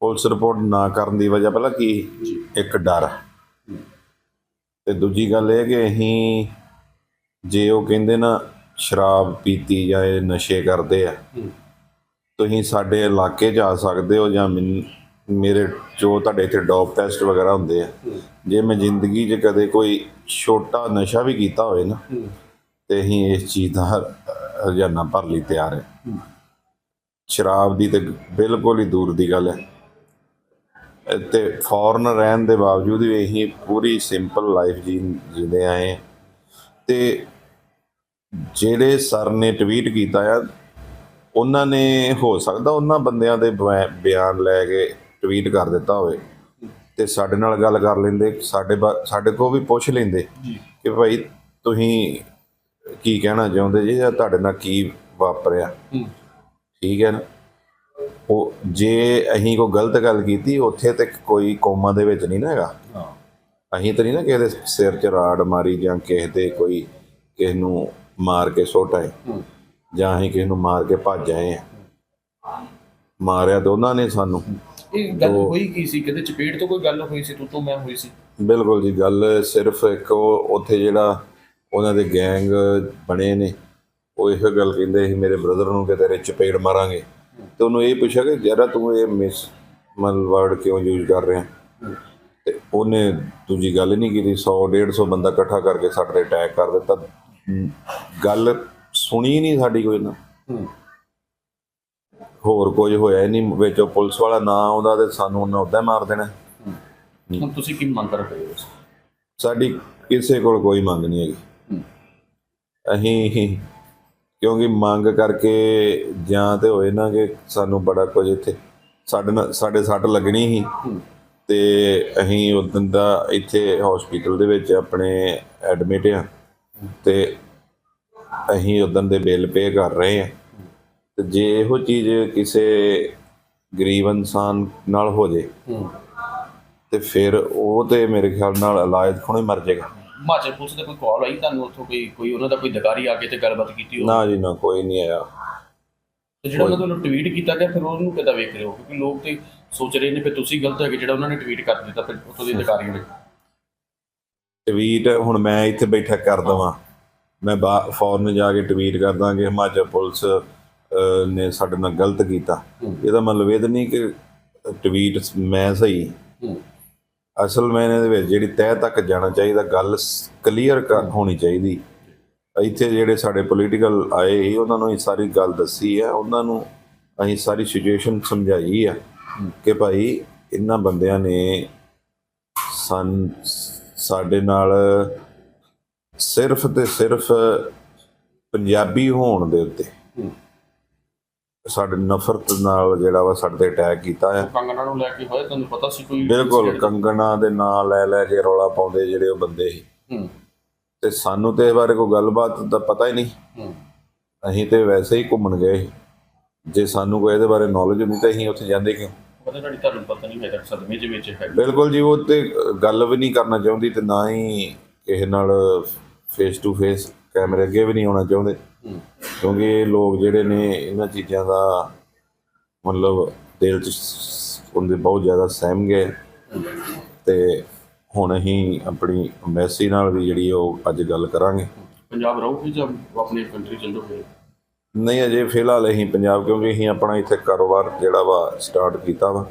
Police report ਨਾ ਕਰਨ ਦੀ ਵਜ੍ਹਾ ਪਹਿਲਾਂ ਕੀ ਇੱਕ ਡਰ। ਤੇ ਦੂਜੀ ਗੱਲ ਇਹ ਕਿ ਅਸੀਂ ਜੇ ਉਹ ਕਹਿੰਦੇ ਨਾ ਸ਼ਰਾਬ ਪੀਤੀ ਜਾਂ ਇਹ ਨਸ਼ੇ ਕਰਦੇ ਆ ਤੁਸੀਂ ਸਾਡੇ ਇਲਾਕੇ 'ਚ ਆ ਸਕਦੇ ਹੋ ਜਾਂ ਮੈਨ- ਮੇਰੇ ਜੋ ਤੁਹਾਡੇ ਇੱਥੇ ਡੋਪ ਟੈਸਟ ਵਗੈਰਾ ਹੁੰਦੇ ਆ। ਜੇ ਮੈਂ ਜ਼ਿੰਦਗੀ 'ਚ ਕਦੇ ਕੋਈ ਛੋਟਾ ਨਸ਼ਾ ਵੀ ਕੀਤਾ ਹੋਵੇ ਨਾ ਤੇ ਅਸੀਂ ਇਸ ਚੀਜ਼ ਦਾ ਹਰ- ਹਰਜਾਨਾ ਭਰ ਲਈ ਤਿਆਰ ਹੈ। ਸ਼ਰਾਬ ਦੀ ਤੇ ਬਿਲਕੁਲ ਹੀ ਦੂਰ ਦੀ ਗੱਲ ਹੈ। ਤੇ ਫੋਰਨ ਰਹਿਣ ਦੇ ਬਾਵਜੂਦ ਵੀ ਅਸੀਂ ਪੂਰੀ ਸਿੰਪਲ ਲਾਈਫ ਜੀ ਜਿੰਦੇ ਆਏ। ਤੇ ਜਿਹੜੇ ਸਰ ਨੇ ਟਵੀਟ ਕੀਤਾ ਆ ਉਹਨਾਂ ਨੇ ਹੋ ਸਕਦਾ ਉਹਨਾਂ ਬੰਦਿਆਂ ਦੇ ਬਿਆ- ਬਿਆਨ ਲੈ ਕੇ ਟਵੀਟ ਕਰ ਦਿੱਤਾ ਹੋਵੇ। ਤੇ ਸਾਡੇ ਨਾਲ ਗੱਲ ਕਰ ਲੈਂਦੇ ਸਾਡੇ ਸਾਡੇ ਕੋਲ ਵੀ ਪੁੱਛ ਲੈਂਦੇ ਕਿ ਭਾਈ ਤੁਸੀਂ ਕੀ ਕਹਿਣਾ ਚਾਹੁੰਦੇ ਜੀ ਜਾਂ ਤੁਹਾਡੇ ਨਾਲ ਕੀ ਵਾਪਰਿਆ? ਠੀਕ ਹੈ ਨਾ? ਉਹ ਜੇ ਅਸੀਂ ਕੋਈ ਗਲਤ ਗੱਲ ਕੀਤੀ ਉੱਥੇ ਤੇ ਕੋਈ ਕੋਮਾ ਦੇ ਵਿੱਚ ਨਹੀਂ ਨਾ ਹੈਗਾ। ਅਸੀਂ ਤਾਂ ਨਹੀਂ ਨਾ ਕਿਸੇ ਦੇ ਸਿਰ 'ਚ ਰਾੜ ਮਾਰੀ ਜਾਂ ਕਿਸੇ ਦੇ ਕੋਈ ਕਿਸੇ ਨੂੰ ਮਾਰ ਕੇ ਸੁੱਟ ਆਏ ਜਾਂ ਅਸੀਂ ਕਿਸੇ ਨੂੰ ਮਾਰ ਕੇ ਭੱਜ ਆਏ ਆ। ਮਾਰਿਆ ਤਾਂ ਉਹਨਾਂ ਨੇ ਸਾਨੂੰ। ਇਹ ਗੱਲ ਹੋਈ ਕੀ ਸੀ? ਕਿਤੇ ਚਪੇੜ ਤੋਂ ਕੋਈ ਗੱਲ ਹੋਈ ਸੀ? ਤੂੰ ਤੋਂ ਮੈਂ ਹੋਈ ਸੀ। ਬਿਲਕੁਲ ਜੀ ਗੱਲ ਸਿਰਫ ਇੱਕ ਉੱਥੇ ਜਿਹੜਾ ਉਹਨਾਂ ਦੇ ਗੈਂਗ ਬਣੇ ਨੇ ਉਹ ਇਹੋ ਗੱਲ ਕਹਿੰਦੇ ਸੀ ਮੇਰੇ ਬ੍ਰਦਰ ਨੂੰ ਕਿ ਤੇਰੇ ਚਪੇੜ ਮਾਰਾਂਗੇ। ਤੇ ਉਹਨੂੰ ਇਹ ਪੁੱਛਿਆ ਕਿ ਜਰਾ ਤੂੰ ਇਹ ਮਿਸ ਮਤਲਬ ਵਰਡ ਕਿਉਂ ਯੂਜ਼ ਕਰ ਰਿਹਾ? ਤੇ ਉਹਨੇ ਦੂਜੀ ਗੱਲ ਨਹੀਂ ਕੀਤੀ 100 150 ਬੰਦਾ ਇਕੱਠਾ ਕਰਕੇ ਸਾਡੇ ਤੇ ਅਟੈਕ ਕਰ ਦਿੱਤਾ। ਗੱਲ ਸੁਣੀ ਨਹੀਂ ਸਾਡੀ ਕੋਈ ਨਾ। ਹੋਰ ਕੁਝ ਹੋਇਆ ਨਹੀਂ ਵਿੱਚ ਪੁਲਿਸ ਵਾਲਾ ਨਾ ਆਉਂਦਾ ਤੇ ਸਾਨੂੰ ਉਹਨਾਂ ਉਦਾਂ ਮਾਰ ਦੇਣਾ। ਹੁਣ ਤੁਸੀਂ ਕੀ ਮੰਗ ਰਹੇ ਹੋ ਸਾਡੀ ਕਿਸੇ ਕੋਲ ਕੋਈ ਮੰਗ ਨਹੀਂ ਹੈਗੀ। ਅਸੀਂ ਕਿਉਂਕਿ ਮੰਗ ਕਰਕੇ ਜਾਂ ਤੇ ਹੋਏ ਨਾ ਕਿ ਸਾਨੂੰ ਬੜਾ ਕੁਝ ਇੱਥੇ ਸਾਡੇ ਨਾਲ ਸਾਡੇ ਸੱਟ ਲੱਗਣੀ ਸੀ। ਤੇ ਅਸੀਂ ਉਦੋਂ ਦਾ ਇੱਥੇ ਹਸਪੀਟਲ ਦੇ ਵਿੱਚ ਆਪਣੇ ਐਡਮਿਟ ਆ। ਤੇ ਅਸੀਂ ਉਦੋਂ ਦੇ ਬਿੱਲ ਪੇ ਕਰ ਰਹੇ ਆ। ਤੇ ਜੇ ਇਹੋ ਚੀਜ਼ ਕਿਸੇ ਗਰੀਬ ਇਨਸਾਨ ਨਾਲ ਹੋ ਜੇ ਤੇ ਫਿਰ ਉਹ ਤੇ ਮੇਰੇ ਖਿਆਲ ਨਾਲ ਇਲਾਜ ਖੁਣੇ ਮਰ ਜਾਏਗਾ ਹਿਮਾਚਲ ਪੁਲਿਸ ਦਾ ਕੋਈ ਕਾਲ ਆਈ? ਤੁਹਾਨੂੰ ਉੱਥੋਂ ਕੋਈ ਕੋਈ ਉਹਨਾਂ ਦਾ ਕੋਈ ਅਧਿਕਾਰੀ ਆ ਕੇ ਤੇ ਗੱਲਬਾਤ ਕੀਤੀ ਹੋ ਨਾ ਜੀ ਨਾ ਕੋਈ ਨਹੀਂ ਆਇਆ। ਤੇ ਜਿਹੜਾ ਉਹਨਾਂ ਵੱਲੋਂ ਟਵੀਟ ਕੀਤਾ ਗਿਆ ਫਿਰ ਉਹਨੂੰ ਕਿੱਦਾਂ ਵੇਖ ਰਹੇ ਹੋ? ਕਿਉਂਕਿ ਲੋਕ ਤੇ ਸੋਚ ਰਹੇ ਨੇ ਕਿ ਤੁਸੀਂ ਗਲਤ ਹੈਗੇ ਜਿਹੜਾ ਉਹਨਾਂ ਨੇ ਟਵੀਟ ਕਰ ਦਿੱਤਾ ਫਿਰ ਉੱਥੋਂ ਦੇ ਅਧਿਕਾਰੀਆਂ ਨੇ। ਟਵੀਟ ਹੁਣ ਮੈਂ ਇੱਥੇ ਬੈਠਾ ਕਰ ਦਵਾਂ। ਮੈਂ ਫੌਰਨ ਜਾ ਕੇ ਟਵੀਟ ਕਰਦਾ ਕਿ ਹਿਮਾਚਲ ਪੁਲਿਸ ਨੇ ਸਾਡੇ ਨਾਲ ਗਲਤ ਕੀਤਾ। ਇਹਦਾ ਮਤਲਬ ਇਹ ਨਹੀਂ ਕਿ ਟਵੀਟ ਮੈਂ ਸਹੀ। ਅਸਲ ਮੈਨੇ ਦੇ ਵਿੱਚ ਜਿਹੜੀ ਤਹਿ ਤੱਕ ਜਾਣਾ ਚਾਹੀਦਾ, ਗੱਲ ਕਲੀਅਰ ਹੋਣੀ ਚਾਹੀਦੀ। ਇੱਥੇ ਜਿਹੜੇ ਸਾਡੇ ਪੋਲੀਟੀਕਲ ਆਏ ਸੀ, ਉਹਨਾਂ ਨੂੰ ਇਹ ਸਾਰੀ ਗੱਲ ਦੱਸੀ ਹੈ, ਉਹਨਾਂ ਨੂੰ ਅਸੀਂ ਸਾਰੀ ਸਿਚੁਏਸ਼ਨ ਸਮਝਾਈ ਆ ਕਿ ਭਾਈ ਇਹਨਾਂ ਬੰਦਿਆਂ ਨੇ ਸਨ ਸਾਡੇ ਨਾਲ ਸਿਰਫ ਤੇ ਸਿਰਫ ਪੰਜਾਬੀ ਹੋਣ ਦੇ ਉੱਤੇ ਸਾਡੇ ਨਫ਼ਰਤ ਨਾਲ ਜਿਹੜਾ ਵਾ ਸਾਡੇ ਤੇ ਅਟੈਕ ਕੀਤਾ ਹੈ ਕੰਗਣਾ ਨੂੰ ਲੈ ਕੇ ਹੋਇਆ ਤੁਹਾਨੂੰ ਪਤਾ ਸੀ ਕੋਈ ਬਿਲਕੁਲ ਕੰਗਣਾ ਦੇ ਨਾਂ ਲੈ ਲੈ ਕੇ ਰੌਲਾ ਪਾਉਂਦੇ ਜਿਹੜੇ ਉਹ ਬੰਦੇ ਸੀ। ਤੇ ਸਾਨੂੰ ਤੇ ਇਹ ਬਾਰੇ ਕੋਈ ਗੱਲਬਾਤ ਦਾ ਪਤਾ ਹੀ ਨਹੀਂ। ਅਸੀਂ ਤੇ ਵੈਸੇ ਹੀ ਘੁੰਮਣ ਗਏ। ਜੇ ਸਾਨੂੰ ਕੋਈ ਇਹਦੇ ਬਾਰੇ ਨੌਲੇਜ ਨਹੀਂ ਤਾਂ ਅਸੀਂ ਉੱਥੇ ਜਾਂਦੇ ਕਿਉਂ? ਪਤਾ ਤੁਹਾਡੀ ਤੁਹਾਨੂੰ ਪਤਾ ਨਹੀਂ ਹੈਗਾ ਸਦਮੇ ਦੇ ਵਿੱਚ ਹੈ ਬਿਲਕੁਲ ਜੀ ਉਹ ਤੇ ਗੱਲ ਵੀ ਨਹੀਂ ਕਰਨਾ ਚਾਹੁੰਦੀ ਤੇ ਨਾ ਹੀ ਕਿਸੇ ਨਾਲ ਫੇਸ ਟੂ ਫੇਸ ਕੈਮਰੇ ਅੱਗੇ ਵੀ ਨਹੀਂ ਆਉਣਾ ਚਾਹੁੰਦੇ। ਕਿਉਂਕਿ ਇਹ ਲੋਕ ਜਿਹੜੇ ਨੇ ਇਹਨਾਂ ਚੀਜ਼ਾਂ ਦਾ ਮਤਲਬ ਦਿਲ 'ਚ ਉਹਦੇ ਬਹੁਤ ਜ਼ਿਆਦਾ ਸਹਿਮ ਗਏ। ਤੇ ਹੁਣ ਅਸੀਂ ਆਪਣੀ ਐਮਬੈਸੀ ਨਾਲ ਵੀ ਜਿਹੜੀ ਉਹ ਅੱਜ ਗੱਲ ਕਰਾਂਗੇ। ਪੰਜਾਬ ਰਹੋਗੇ ਜਾਂ ਆਪਣੀ ਕੰਟਰੀ ਚੱਲ ਜਾਓਗੇ ਨਹੀਂ ਅਜੇ ਫਿਲਹਾਲ ਅਸੀਂ ਪੰਜਾਬ ਕਿਉਂਕਿ ਅਸੀਂ ਆਪਣਾ ਇੱਥੇ ਕਾਰੋਬਾਰ ਜਿਹੜਾ ਵਾ ਸਟਾਰਟ ਕੀਤਾ ਵਾ।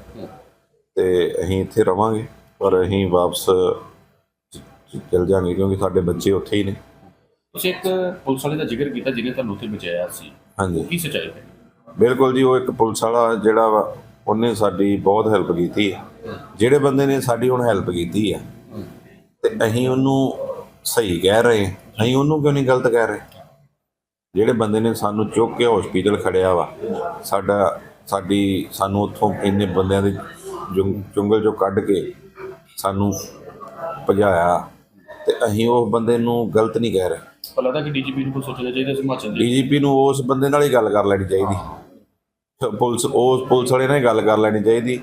ਤੇ ਅਸੀਂ ਇੱਥੇ ਰਵਾਂਗੇ ਪਰ ਅਸੀਂ ਵਾਪਸ ਚਲ ਜਾਾਂਗੇ ਕਿਉਂਕਿ ਸਾਡੇ ਬੱਚੇ ਉੱਥੇ ਹੀ ਨੇ। ਤੁਸੀਂ ਇੱਕ ਪੁਲਿਸ ਵਾਲੇ ਦਾ ਜ਼ਿਕਰ ਕੀਤਾ ਜਿਹਨੇ ਤੁਹਾਨੂੰ ਉੱਥੇ ਬਚਾਇਆ ਸੀ। ਹਾਂਜੀ। ਕੀ ਸੱਚਾਈ ਹੈ? ਬਿਲਕੁਲ ਜੀ ਉਹ ਇੱਕ ਪੁਲਿਸ ਵਾਲਾ ਜਿਹੜਾ ਵਾ ਉਹਨੇ ਸਾਡੀ ਬਹੁਤ ਹੈਲਪ ਕੀਤੀ ਹੈ ਜਿਹੜੇ ਬੰਦੇ ਨੇ ਸਾਡੀ ਹੁਣ ਹੈਲਪ ਕੀਤੀ ਹੈ ਤੇ ਅਸੀਂ ਉਹਨੂੰ ਸਹੀ ਕਹਿ ਰਹੇ ਹਾਂ। ਅਸੀਂ ਉਹਨੂੰ ਕਿਉਂ ਨਹੀਂ ਗਲਤ ਕਹਿ ਰਹੇ? ਜਿਹੜੇ ਬੰਦੇ ਨੇ ਸਾਨੂੰ ਚੁੱਕ ਕੇ ਹਸਪੀਟਲ ਖੜਿਆ ਵਾ ਸਾਡਾ ਸਾਡੀ ਸਾਨੂੰ ਉੱਥੋਂ ਇੰਨੇ ਬੰਦਿਆਂ ਦੇ ਜੰਗਲ ਚੋਂ ਕੱਢ ਕੇ ਸਾਨੂੰ ਭਜਾਇਆ ਤੇ ਅਸੀਂ ਉਹ ਬੰਦੇ ਨੂੰ ਗਲਤ ਨਹੀਂ ਕਹਿ ਰਹੇ। ਪਰ ਲੱਗਦਾ ਕਿ ਡੀਜੀਪੀ ਨੂੰ ਕੋਈ ਸੋਚਣਾ ਚਾਹੀਦਾ ਸੀ ਹਿਮਾਚਲ ਦੇ ਡੀਜੀਪੀ ਨੂੰ ਉਸ ਬੰਦੇ ਨਾਲ ਹੀ ਗੱਲ ਕਰ ਲੈਣੀ ਚਾਹੀਦੀ। ਪੁਲਿਸ ਉਸ ਪੁਲਿਸ ਵਾਲੇ ਨਾਲ ਹੀ ਗੱਲ ਕਰ ਲੈਣੀ ਚਾਹੀਦੀ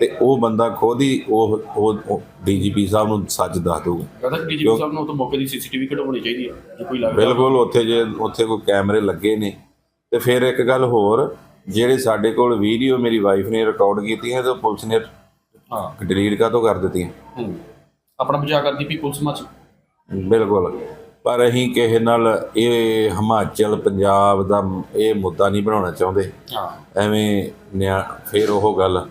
ਤੇ ਉਹ ਬੰਦਾ ਖੁਦ ਹੀ ਉਹ ਉਹ ਡੀਜੀਪੀ ਸਾਹਿਬ ਨੂੰ ਸੱਚ ਦੱਸ ਦਊਗਾ। ਲੱਗਦਾ ਕਿ ਡੀਜੀਪੀ ਸਾਹਿਬ ਨੂੰ ਉਹ ਤੋਂ ਮੌਕੇ ਦੀ ਸੀਸੀਟੀਵੀ ਕਢਵਾਉਣੀ ਚਾਹੀਦੀ ਹੈ ਜੇ ਕੋਈ ਲੱਗਦਾ। ਬਿਲਕੁਲ ਉੱਥੇ ਜੇ ਉੱਥੇ ਕੋਈ ਕੈਮਰੇ ਲੱਗੇ ਨੇ। ਤੇ ਫਿਰ ਇੱਕ ਗੱਲ ਹੋਰ ਜਿਹੜੇ ਸਾਡੇ ਕੋਲ ਵੀਡੀਓ ਮੇਰੀ ਵਾਈਫ ਨੇ ਰਿਕਾਰਡ ਕੀਤੀਆਂ ਤੇ ਉਹ ਪੁਲਿਸ ਨੇ ਹਾਂ। ਡਿਲੀਟ ਕਾਹਤੋਂ ਕਰ ਦਿੱਤੀਆਂ? ਹੂੰ। ਆਪਣਾ ਬਚਾਅ ਕਰਦੀ ਵੀ ਪੁਲਿਸ ਮਚ ਬਿਲਕੁਲ। ਪਰ ਅਸੀਂ ਕਿਸੇ ਨਾਲ ਇਹ ਹਿਮਾਚਲ ਪੰਜਾਬ ਦਾ ਇਹ ਮੁੱਦਾ ਨਹੀਂ ਬਣਾਉਣਾ ਚਾਹੁੰਦੇ। ਹਾਂ। ਐਵੇਂ ਨਿਆ ਫਿਰ ਉਹ ਗੱਲ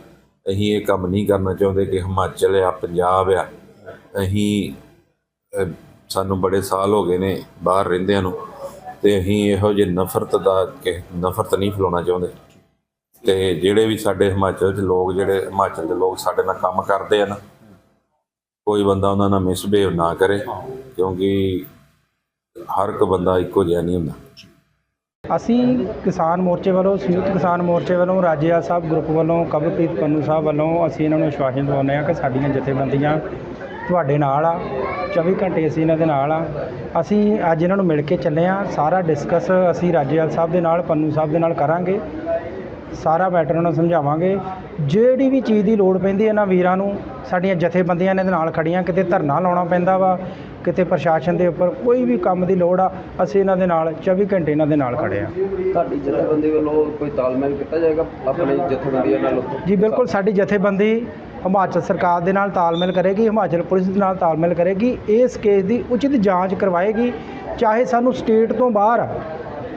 ਅਸੀਂ ਇਹ ਕੰਮ ਨਹੀਂ ਕਰਨਾ ਚਾਹੁੰਦੇ ਕਿ ਹਿਮਾਚਲ ਆ ਪੰਜਾਬ ਆ। ਅਸੀਂ ਸਾਨੂੰ ਬੜੇ ਸਾਲ ਹੋ ਗਏ ਨੇ ਬਾਹਰ ਰਹਿੰਦਿਆਂ ਨੂੰ ਤੇ ਅਸੀਂ ਇਹੋ ਜਿਹੀ ਨਫ਼ਰਤ ਦਾ ਕਿ ਨਫ਼ਰਤ ਨਹੀਂ ਫੈਲਾਉਣਾ ਚਾਹੁੰਦੇ। ਤੇ ਜਿਹੜੇ ਵੀ ਸਾਡੇ ਹਿਮਾਚਲ 'ਚ ਲੋਕ ਜਿਹੜੇ ਹਿਮਾਚਲ ਦੇ ਲੋਕ ਸਾਡੇ ਨਾਲ ਕੰਮ ਕਰਦੇ ਆ ਨਾ ਕੋਈ ਬੰਦਾ ਉਹਨਾਂ ਨਾਲ ਮਿਸਬਿਹੇਵ ਨਾ ਕਰੇ ਕਿਉਂਕਿ ਹਰ ਇੱਕ ਬੰਦਾ ਇੱਕੋ ਜਿਹਾ ਨਹੀਂ ਹੁੰਦਾ। ਅਸੀਂ ਕਿਸਾਨ ਮੋਰਚੇ ਵੱਲੋਂ, ਸੰਯੁਕਤ ਕਿਸਾਨ ਮੋਰਚੇ ਵੱਲੋਂ ਰਾਜੇਆ ਸਾਹਿਬ ਗਰੁੱਪ ਵੱਲੋਂ ਕਵਲਪ੍ਰੀਤ ਪੰਨੂ ਸਾਹਿਬ ਵੱਲੋਂ ਅਸੀਂ ਇਹਨਾਂ ਨੂੰ ਆਸ਼ਵਾਸਨ ਦਿਵਾਉਂਦੇ ਹਾਂ ਕਿ ਸਾਡੀਆਂ ਜਥੇਬੰਦੀਆਂ ਤੁਹਾਡੇ ਨਾਲ ਆ 24 ਘੰਟੇ ਅਸੀਂ ਇਹਨਾਂ ਦੇ ਨਾਲ ਆ। ਅਸੀਂ ਅੱਜ ਇਹਨਾਂ ਨੂੰ ਮਿਲ ਕੇ ਚੱਲੇ ਆ ਸਾਰਾ ਡਿਸਕਸ ਅਸੀਂ ਰਾਜੇਵਾਲ ਸਾਹਿਬ ਦੇ ਨਾਲ, ਪੰਨੂ ਸਾਹਿਬ ਦੇ ਨਾਲ ਕਰਾਂਗੇ। ਸਾਰਾ ਮੈਟਰ ਉਹਨਾਂ ਨੂੰ ਸਮਝਾਵਾਂਗੇ। ਜਿਹੜੀ ਵੀ ਚੀਜ਼ ਦੀ ਲੋੜ ਪੈਂਦੀ ਹੈ ਇਹਨਾਂ ਵੀਰਾਂ ਨੂੰ ਸਾਡੀਆਂ ਜਥੇਬੰਦੀਆਂ ਇਹਨਾਂ ਦੇ ਨਾਲ ਖੜੀਆਂ ਕਿਤੇ ਧਰਨਾ ਲਾਉਣਾ ਪੈਂਦਾ ਵਾ ਕਿਤੇ ਪ੍ਰਸ਼ਾਸਨ ਦੇ ਉੱਪਰ ਕੋਈ ਵੀ ਕੰਮ ਦੀ ਲੋੜ ਆ ਅਸੀਂ ਇਹਨਾਂ ਦੇ ਨਾਲ 24 ਘੰਟੇ ਇਹਨਾਂ ਦੇ ਨਾਲ ਖੜੇ ਆ ਤੁਹਾਡੀ ਜਥੇਬੰਦੀ ਵੱਲੋਂ ਕੋਈ ਤਾਲਮੇਲ ਕੀਤਾ ਜਾਏਗਾ ਆਪਣੇ ਜਥੇਬੰਦੀਆਂ ਨਾਲ? ਜੀ ਬਿਲਕੁਲ ਸਾਡੀ ਜਥੇਬੰਦੀ ਹਿਮਾਚਲ ਸਰਕਾਰ ਦੇ ਨਾਲ ਤਾਲਮੇਲ ਕਰੇਗੀ ਹਿਮਾਚਲ ਪੁਲਿਸ ਦੇ ਨਾਲ ਤਾਲਮੇਲ ਕਰੇਗੀ ਇਸ ਕੇਸ ਦੀ ਉਚਿਤ ਜਾਂਚ ਕਰਵਾਏਗੀ ਚਾਹੇ ਸਾਨੂੰ ਸਟੇਟ ਤੋਂ ਬਾਹਰ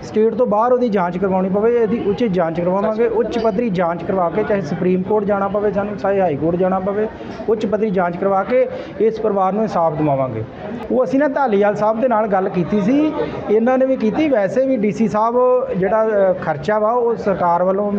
ਸਟੇਟ ਤੋਂ ਬਾਹਰ ਉਹਦੀ ਜਾਂਚ ਕਰਵਾਉਣੀ ਪਵੇ ਇਹਦੀ ਉਚਿਤ ਜਾਂਚ ਕਰਵਾਵਾਂਗੇ ਉੱਚ ਪੱਧਰੀ ਜਾਂਚ ਕਰਵਾ ਕੇ ਚਾਹੇ ਸੁਪਰੀਮ ਕੋਰਟ ਜਾਣਾ ਪਵੇ ਸਾਨੂੰ ਚਾਹੇ ਹਾਈ ਕੋਰਟ ਜਾਣਾ ਪਵੇ ਉੱਚ ਪੱਧਰੀ ਜਾਂਚ ਕਰਵਾ ਕੇ ਇਸ ਪਰਿਵਾਰ ਨੂੰ ਇਨਸਾਫ ਦਿਵਾਵਾਂਗੇ। ਉਹ ਅਸੀਂ ਨਾ ਢਾਲੀਵਾਲ ਸਾਹਿਬ ਦੇ ਨਾਲ ਗੱਲ ਕੀਤੀ ਸੀ ਇਹਨਾਂ ਨੇ ਵੀ ਕੀਤੀ ਵੈਸੇ ਵੀ ਡੀਸੀ ਸਾਹਿਬ ਜਿਹੜਾ ਖਰਚਾ ਵਾ ਉਹ ਸਰਕਾਰ ਵੱਲੋਂ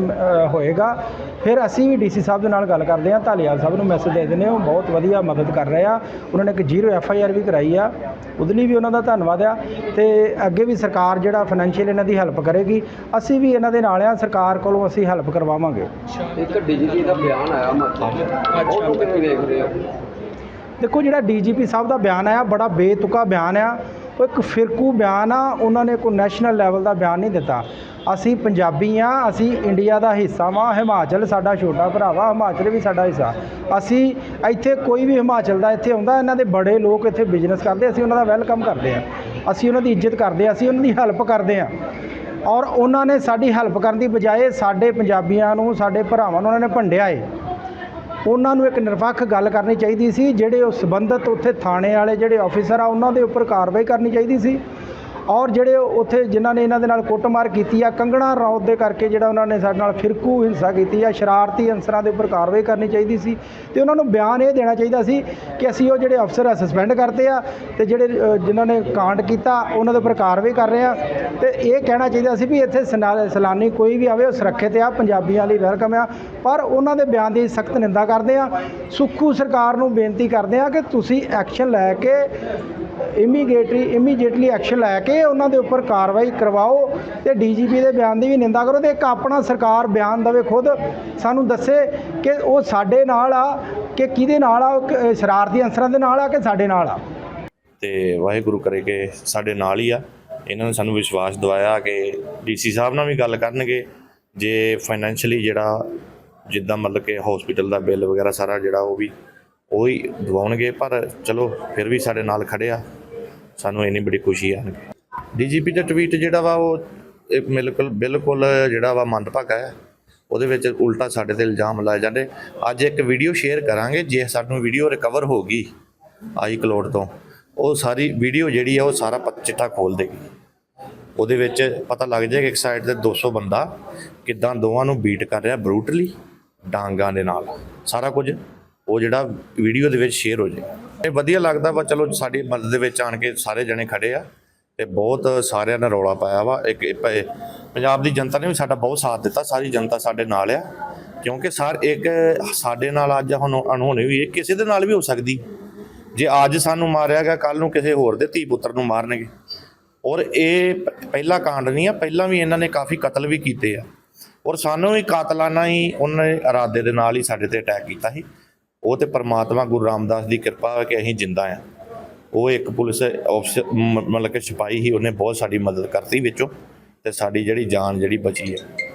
ਹੋਏਗਾ। ਫਿਰ ਅਸੀਂ ਵੀ ਡੀਸੀ ਸਾਹਿਬ ਦੇ ਨਾਲ ਗੱਲ ਕਰਦੇ ਹਾਂ ਢਾਲੀਵਾਲ ਸਾਹਿਬ ਨੂੰ ਮੈਸੇਜ ਦੇ ਦਿੰਦੇ ਹਾਂ ਉਹ ਬਹੁਤ ਵਧੀਆ ਮਦਦ ਕਰ ਰਹੇ ਆ। ਉਹਨਾਂ ਨੇ ਇੱਕ ਜ਼ੀਰੋ ਐਫ ਆਈ ਆਰ ਵੀ ਕਰਾਈ ਆ ਉਹਦੇ ਲਈ ਵੀ ਉਹਨਾਂ ਦਾ ਧੰਨਵਾਦ ਆ। ਤੇ ਅੱਗੇ ਵੀ ਸਰਕਾਰ ਜਿਹੜਾ ਫਾਈਨੈਂਸ਼ੀਅਲ ਇਹਨਾਂ ਦੀ ਹੈਲਪ ਕਰੇਗੀ। ਅਸੀਂ ਵੀ ਇਹਨਾਂ ਦੇ ਨਾਲ ਆ ਸਰਕਾਰ ਕੋਲੋਂ ਅਸੀਂ ਹੈਲਪ ਕਰਵਾਵਾਂਗੇ। ਇੱਕ ਡੀਜੀਪੀ ਦਾ ਬਿਆਨ ਆਇਆ ਮਤਲਬ ਉਹ ਕਿਵੇਂ ਰਹੇ ਹੋ ਦੇਖੋ ਜਿਹੜਾ ਡੀਜੀਪੀ ਸਾਹਿਬ ਦਾ ਬਿਆਨ ਆਇਆ ਬੜਾ ਬੇਤੁਕਾ ਬਿਆਨ ਆ। ਉਹ ਇੱਕ ਫਿਰਕੂ ਬਿਆਨ ਆ ਉਹਨਾਂ ਨੇ ਕੋਈ ਨੈਸ਼ਨਲ ਲੈਵਲ ਦਾ ਬਿਆਨ ਨਹੀਂ ਦਿੱਤਾ। ਅਸੀਂ ਪੰਜਾਬੀ ਆ ਅਸੀਂ ਇੰਡੀਆ ਦਾ ਹਿੱਸਾ ਵਾਂ ਹਿਮਾਚਲ ਸਾਡਾ ਛੋਟਾ ਭਰਾ ਵਾ ਹਿਮਾਚਲ ਵੀ ਸਾਡਾ ਹਿੱਸਾ। ਅਸੀਂ ਇੱਥੇ ਕੋਈ ਵੀ ਹਿਮਾਚਲ ਦਾ ਇੱਥੇ ਆਉਂਦਾ ਇਹਨਾਂ ਦੇ ਬੜੇ ਲੋਕ ਇੱਥੇ ਬਿਜ਼ਨਸ ਕਰਦੇ ਅਸੀਂ ਉਹਨਾਂ ਦਾ ਵੈਲਕਮ ਕਰਦੇ ਆ ਅਸੀਂ ਉਹਨਾਂ ਦੀ ਇੱਜ਼ਤ ਕਰਦੇ ਆ ਅਸੀਂ ਉਹਨਾਂ ਦੀ ਹੈਲਪ ਕਰਦੇ ਆ ਔਰ ਉਹਨਾਂ ਨੇ ਸਾਡੀ ਹੈਲਪ ਕਰਨ ਦੀ ਬਜਾਏ ਸਾਡੇ ਪੰਜਾਬੀਆਂ ਨੂੰ, ਸਾਡੇ ਭਰਾਵਾਂ ਨੂੰ ਉਹਨਾਂ ਨੇ ਭੰਡਿਆ ਏ। ਉਹਨਾਂ ਨੂੰ ਇੱਕ ਨਿਰਪੱਖ ਗੱਲ ਕਰਨੀ ਚਾਹੀਦੀ ਸੀ, ਜਿਹੜੇ ਉਹ ਸੰਬੰਧਿਤ ਉੱਥੇ ਥਾਣੇ ਵਾਲੇ, ਜਿਹੜੇ ਆਫੀਸਰ ਆ, ਉਹਨਾਂ ਦੇ ਉੱਪਰ ਕਾਰਵਾਈ ਕਰਨੀ ਚਾਹੀਦੀ ਸੀ। ਔਰ ਜਿਹੜੇ ਉੱਥੇ ਜਿਨ੍ਹਾਂ ਨੇ ਇਹਨਾਂ ਦੇ ਨਾਲ ਕੁੱਟਮਾਰ ਕੀਤੀ ਆ ਕੰਗਣਾ ਰੌਤ ਦੇ ਕਰਕੇ ਜਿਹੜਾ ਉਹਨਾਂ ਨੇ ਸਾਡੇ ਨਾਲ ਫਿਰਕੂ ਹਿੰਸਾ ਕੀਤੀ ਆ ਸ਼ਰਾਰਤੀ ਅਨਸਰਾਂ ਦੇ ਉੱਪਰ ਕਾਰਵਾਈ ਕਰਨੀ ਚਾਹੀਦੀ ਸੀ ਤੇ ਉਹਨਾਂ ਨੂੰ ਬਿਆਨ ਇਹ ਦੇਣਾ ਚਾਹੀਦਾ ਸੀ ਕਿ ਅਸੀਂ ਉਹ ਜਿਹੜੇ ਅਫਸਰ ਆ ਸਸਪੈਂਡ ਕਰਤੇ ਆ ਤੇ ਜਿਹੜੇ ਅ, ਜਿਨ੍ਹਾਂ ਨੇ ਕਾਂਡ ਕੀਤਾ ਉਹਨਾਂ ਦੇ ਉੱਪਰ ਕਾਰਵਾਈ ਕਰ ਰਹੇ ਆ ਤੇ ਇਹ ਕਹਿਣਾ ਚਾਹੀਦਾ ਸੀ ਵੀ ਇੱਥੇ ਸਨਾ- ਸੈਲਾਨੀ ਕੋਈ ਵੀ ਆਵੇ ਉਹ ਸੁਰੱਖਿਅਤ ਆ ਪੰਜਾਬੀਆਂ ਲਈ ਵੈਲਕਮ ਆ ਪਰ ਉਹਨਾਂ ਦੇ ਬਿਆਨ ਦੀ ਸਖਤ ਨਿੰਦਾ ਕਰਦੇ ਆ। ਸੁੱਖੂ ਸਰਕਾਰ ਨੂੰ ਬੇਨਤੀ ਕਰਦੇ ਆ ਕਿ ਤੁਸੀਂ ਐਕਸ਼ਨ ਲੈ ਕੇ ਇਮੀਡੀਏਟਲੀ ਇਮੀਡੀਏਟਲੀ ਐਕਸ਼ਨ ਲੈ ਕੇ ਉਹਨਾਂ ਦੇ ਉੱਪਰ ਕਾਰਵਾਈ ਕਰਵਾਓ ਤੇ ਡੀਜੀਪੀ ਦੇ ਬਿਆਨ ਦੀ ਵੀ ਨਿੰਦਾ ਕਰੋ ਤੇ ਇੱਕ ਆਪਣਾ ਸਰਕਾਰ ਬਿਆਨ ਦਵੇ ਖੁਦ, ਸਾਨੂੰ ਦੱਸੇ ਕਿ ਉਹ ਸਾਡੇ ਨਾਲ ਆ, ਕਿ ਕਿਹਦੇ ਨਾਲ ਆ, ਉਹ ਸ਼ਰਾਰਤੀ ਅਨਸਰਾਂ ਦੇ ਨਾਲ ਆ ਕਿ ਸਾਡੇ ਨਾਲ ਆ? ਤੇ ਵਾਹਿਗੁਰੂ ਕਰੇ ਕਿ ਸਾਡੇ ਨਾਲ ਹੀ ਆ। ਇਹਨਾਂ ਨੇ ਸਾਨੂੰ ਵਿਸ਼ਵਾਸ ਦਿਵਾਇਆ ਕਿ ਡੀਸੀ ਸਾਹਿਬ ਨਾਲ ਵੀ ਗੱਲ ਕਰਨਗੇ। ਜੇ ਫਾਈਨੈਂਸ਼ੀਅਲੀ ਜਿਹੜਾ, ਜਿੱਦਾਂ ਮਤਲਬ ਕਿ ਹਸਪੀਟਲ ਦਾ ਬਿੱਲ ਵਗੈਰਾ ਸਾਰਾ ਜਿਹੜਾ ਉਹ ਵੀ ਉਹੀ ਦਵਾਉਣਗੇ, ਪਰ ਚਲੋ ਫਿਰ ਵੀ ਸਾਡੇ ਨਾਲ ਖੜੇ ਆ। ਸਾਨੂੰ ਇੰਨੀ ਬੜੀ ਖੁਸ਼ੀ ਆ। ਡੀਜੀਪੀ ਦਾ ਟਵੀਟ ਜਿਹੜਾ ਵਾ ਉਹ, ਇਹ ਬਿਲਕੁਲ ਬਿਲਕੁਲ ਜਿਹੜਾ ਵਾ ਮੰਦਭਾਗਾ ਹੈ। ਉਹਦੇ ਵਿੱਚ ਉਲਟਾ ਸਾਡੇ ਤੇ ਇਲਜ਼ਾਮ ਲਾਏ ਜਾਂਦੇ। ਅੱਜ ਇੱਕ ਵੀਡੀਓ ਸ਼ੇਅਰ ਕਰਾਂਗੇ, ਜੇ ਸਾਨੂੰ ਵੀਡੀਓ ਰਿਕਵਰ ਹੋ ਗਈ ਆਈ ਕਲੋਡ ਤੋਂ, ਉਹ ਸਾਰੀ ਵੀਡੀਓ ਜਿਹੜੀ ਆ ਉਹ ਸਾਰਾ ਪਤ ਚਿੱਠਾ ਖੋਲ ਦੇਗੀ। ਉਹਦੇ ਵਿੱਚ ਪਤਾ ਲੱਗ ਜਾਏਗਾ ਇੱਕ ਸਾਈਡ ਤੇ 200 ਬੰਦਾ ਕਿਦਾਂ ਦੋਵਾਂ ਨੂੰ ਬੀਟ ਕਰ ਰਿਹਾ ਬਰੂਟਲੀ ਡਾਂਗਾਂ ਦੇ ਨਾਲ। ਸਾਰਾ ਕੁਝ ਉਹ ਜਿਹੜਾ ਵੀਡੀਓ ਦੇ ਵਿੱਚ ਸ਼ੇਅਰ ਹੋ ਜਾਏ। ਇਹ ਵਧੀਆ ਲੱਗਦਾ ਵਾ, ਚਲੋ ਸਾਡੀ ਮਦਦ ਦੇ ਵਿੱਚ ਆਣ ਕੇ ਸਾਰੇ ਜਣੇ ਖੜੇ ਆ ਤੇ ਬਹੁਤ ਸਾਰਿਆਂ ਨੇ ਰੌਲਾ ਪਾਇਆ ਵਾ। ਇੱਕ ਪੰਜਾਬ ਦੀ ਜਨਤਾ ਨੇ ਵੀ ਸਾਡਾ ਬਹੁਤ ਸਾਥ ਦਿੱਤਾ, ਸਾਰੀ ਜਨਤਾ ਸਾਡੇ ਨਾਲ ਆ। ਕਿਉਂਕਿ ਸਰ, ਇੱਕ ਸਾਡੇ ਨਾਲ ਅੱਜ ਹੁਣ ਅਣਹੋਣੀ ਹੋਈ ਹੈ ਕਿਸੇ ਦੇ ਨਾਲ ਵੀ ਹੋ ਸਕਦੀ। ਜੇ ਅੱਜ ਸਾਨੂੰ ਮਾਰਿਆ ਗਿਆ ਕੱਲ ਨੂੰ ਕਿਸੇ ਹੋਰ ਦੇ ਧੀ ਪੁੱਤਰ ਨੂੰ ਮਾਰਨਗੇ। ਔਰ ਇਹ ਪਹਿਲਾ ਕਾਂਡ ਨਹੀਂ ਆ, ਪਹਿਲਾਂ ਵੀ ਇਹਨਾਂ ਨੇ ਕਾਫੀ ਕਤਲ ਵੀ ਕੀਤੇ ਆ। ਔਰ ਸਾਨੂੰ ਵੀ ਕਾਤਲਾਨਾ ਹੀ ਉਹਨਾਂ ਨੇ ਇਰਾਦੇ ਦੇ ਨਾਲ ਹੀ ਸਾਡੇ ਤੇ ਅਟੈਕ ਕੀਤਾ ਸੀ। ਉਹ ਤੇ ਪਰਮਾਤਮਾ ਗੁਰੂ ਰਾਮਦਾਸ ਦੀ ਕਿਰਪਾ ਹੈ ਕਿ ਅਸੀਂ ਜਿੰਦਾ ਆ। ਉਹ ਇੱਕ ਪੁਲਿਸ ਅਫਸਰ ਮਤਲਬ ਕਿ ਸਿਪਾਹੀ ਹੀ ਉਹਨੇ ਬਹੁਤ ਸਾਡੀ ਮਦਦ ਕਰਤੀ ਵਿੱਚੋਂ ਤੇ ਸਾਡੀ ਜਿਹੜੀ ਜਾਨ ਜਿਹੜੀ ਬਚੀ ਹੈ।